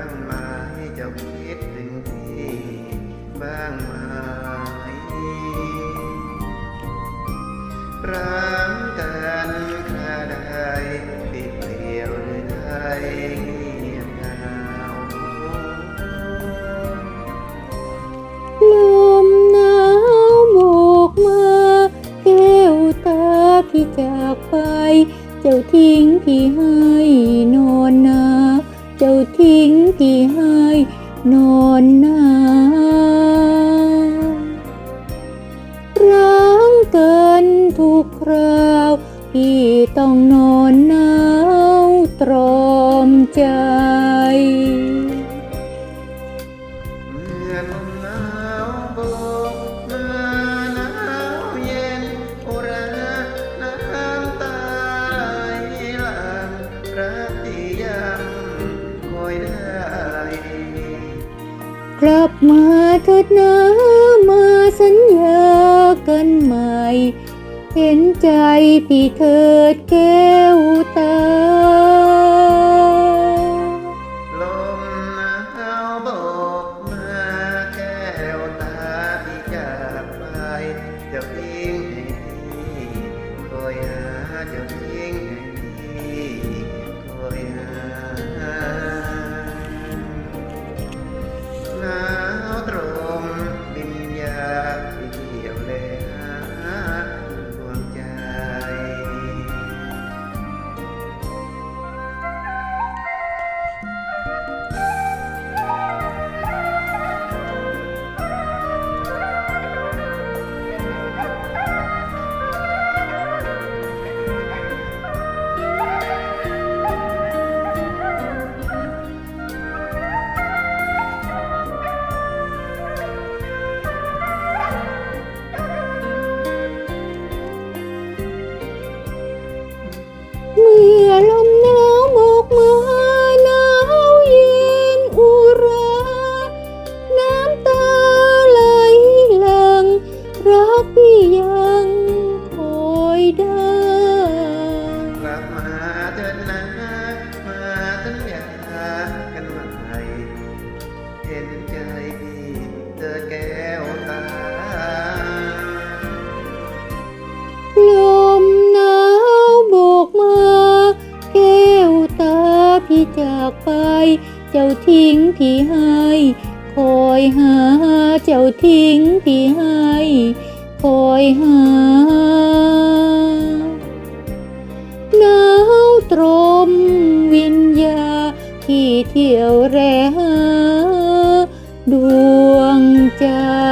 างไหมเจ้าคิดถึงพี่บ้างมายรางกันแค่ใดปิดเปลี่ยวหรือไทยเงียบเหงาลมหนาวโบกมาแก้วตาพี่จากไป เจ้าทิ้งพี่ให้ ทิ้งพี่ให้นอนหนาวร้างเกินทุกคราวพี่ต้องนอนหนาวตรอมใจ มาเถิดนะมาสัญญากันใหม่ เห็นใจพี่เถิดแก้วตา ลมหนาวโบกมาแก้วตาที่จากไปเจะทิ้งให้พี่คอยหาเจะทิ้งให้พี่ เธอแก้วตา ลมหนาวโบกมา แก้วตาพี่จากไป เจ้าทิ้งพี่ให้ คอยหา เจ้าทิ้งพี่ให้ คอยหาหนาวตรมวิญญาที่เที่ยวแรหาด วงใจ